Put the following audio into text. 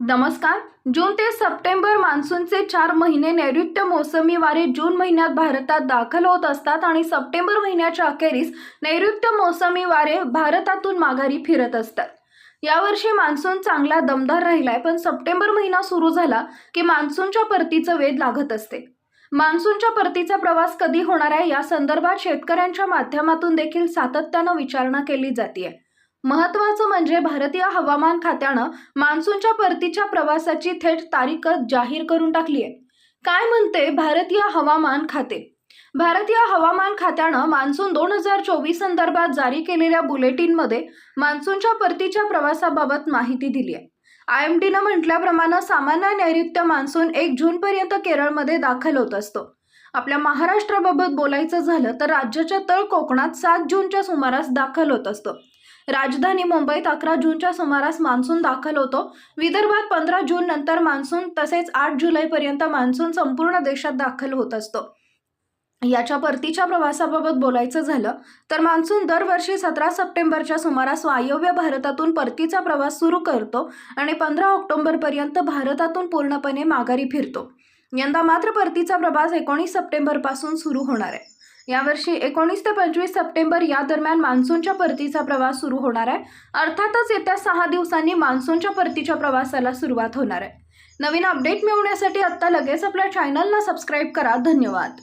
नमस्कार. जून ते सप्टेंबर मान्सूनचे चार महिने नैऋत्य मोसमी वारे जून महिन्यात भारतात दाखल होत असतात आणि सप्टेंबर महिन्याच्या अखेरीस नैऋत्य मोसमी वारे भारतातून माघारी फिरत असतात. यावर्षी मान्सून चांगला दमदार राहिलाय पण सप्टेंबर महिना सुरू झाला की मान्सूनच्या परतीचं वेध लागत असते. मान्सूनच्या परतीचा प्रवास कधी होणार आहे या संदर्भात शेतकऱ्यांच्या माध्यमातून देखील सातत्यानं विचारणा केली जाते महत्त्वाचं म्हणजे भारतीय हवामान खात्यानं मान्सूनच्या परतीच्या प्रवासाची थेट तारीख जाहीर करून टाकली आहे काय म्हणते भारतीय हवामान खाते? भारतीय हवामान खात्यानं मान्सून दोन हजार चोवीस संदर्भात जारी केलेल्या बुलेटिनमध्ये मान्सूनच्या परतीच्या प्रवासाबाबत माहिती दिली आहे आय एम टीनं म्हटल्याप्रमाणे सामान्य नैऋत्य मान्सून एक जूनपर्यंत केरळमध्ये दाखल होत असतो. आपल्या महाराष्ट्राबाबत बोलायचं झालं तर राज्याच्या तळ कोकणात सात जूनच्या सुमारास दाखल होत असतो. राजधानी मुंबईत अकरा जूनच्या सुमारास मान्सून दाखल होतो. विदर्भात पंधरा जून नंतर मान्सून तसेच आठ जुलैपर्यंत मान्सून संपूर्ण देशात दाखल होत असतो. याच्या परतीच्या प्रवासाबाबत बोलायचं झालं तर मान्सून दरवर्षी सतरा सप्टेंबरच्या सुमारास वायव्य भारतातून परतीचा प्रवास सुरू करतो आणि पंधरा ऑक्टोबरपर्यंत भारतातून पूर्णपणे माघारी फिरतो. यंदा मात्र परतीचा प्रवास एकोणीस सप्टेंबरपासून सुरू होणार आहे. यावर्षी एकोणीस ते पंचवीस सप्टेंबर या दरम्यान मान्सूनच्या परतीचा प्रवास सुरू होणार आहे. अर्थातच येत्या सहा दिवसांनी मान्सूनच्या परतीच्या प्रवासाला सुरुवात होणार आहे. नवीन अपडेट मिळवण्यासाठी आत्ता लगेच आपल्या चॅनलला सबस्क्राईब करा. धन्यवाद.